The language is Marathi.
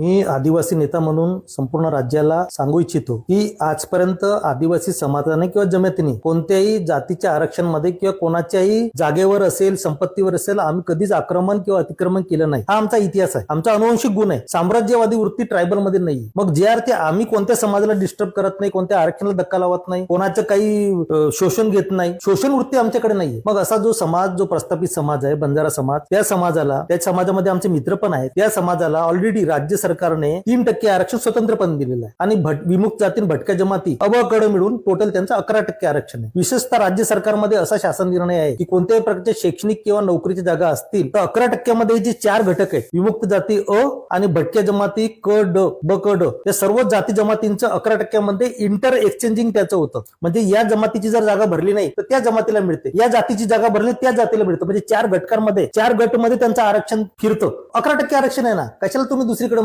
मी आदिवासी नेता म्हणून संपूर्ण राज्याला सांगू इच्छितो की आजपर्यंत आदिवासी समाजाने किंवा जमातीने कोणत्याही जातीच्या आरक्षणमध्ये किंवा कोणाच्याही जागेवर असेल संपत्तीवर असेल आम्ही कधीच आक्रमण किंवा अतिक्रमण केलं नाही. हा आमचा इतिहास आहे. आमचा अनुवंशिक गुण आहे. साम्राज्यवादी वृत्ती ट्रायबलमध्ये नाही. मग जे आर ते आम्ही कोणत्या समाजाला डिस्टर्ब करत नाही कोणत्या आरक्षणाला धक्का लावत नाही कोणाचं काही शोषण घेत नाही? शोषण वृत्ती आमच्याकडे नाहीये. मग असा जो समाज जो प्रस्थापित समाज आहे बंजारा समाज त्या समाजाला त्या समाजामध्ये आमचे मित्र पण आहेत. त्या समाजाला ऑलरेडी राज्य सरकारने तीन टक्के आरक्षण स्वतंत्रपणे दिलेलं आहे. आणि भट- विमुक्त जाती भटक्या जमाती अबकड मिळून टोटल त्यांचं अकरा टक्के आरक्षण आहे. विशेषतः राज्य सरकारमध्ये असा शासन निर्णय आहे की कोणत्याही प्रकारच्या शैक्षणिक किंवा नोकरीची जागा असतील तर अकरा टक्क्यामध्ये जे चार घटक आहेत विमुक्त जाती अ आणि भटक्या जमाती क ड ब क ड या सर्व जाती जमातींचं अकरा टक्क्यामध्ये इंटर एक्सचेंजिंग त्याचं होतं. म्हणजे या जमातीची जर जागा भरली नाही तर त्या जमातीला मिळते. या जातीची जागा भरली त्या जातीला मिळतं. म्हणजे चार घटकांमध्ये चार गटमध्ये त्यांचं आरक्षण फिरतं. अकरा टक्के आरक्षण आहे ना? कशाला तुम्ही दुसरीकडे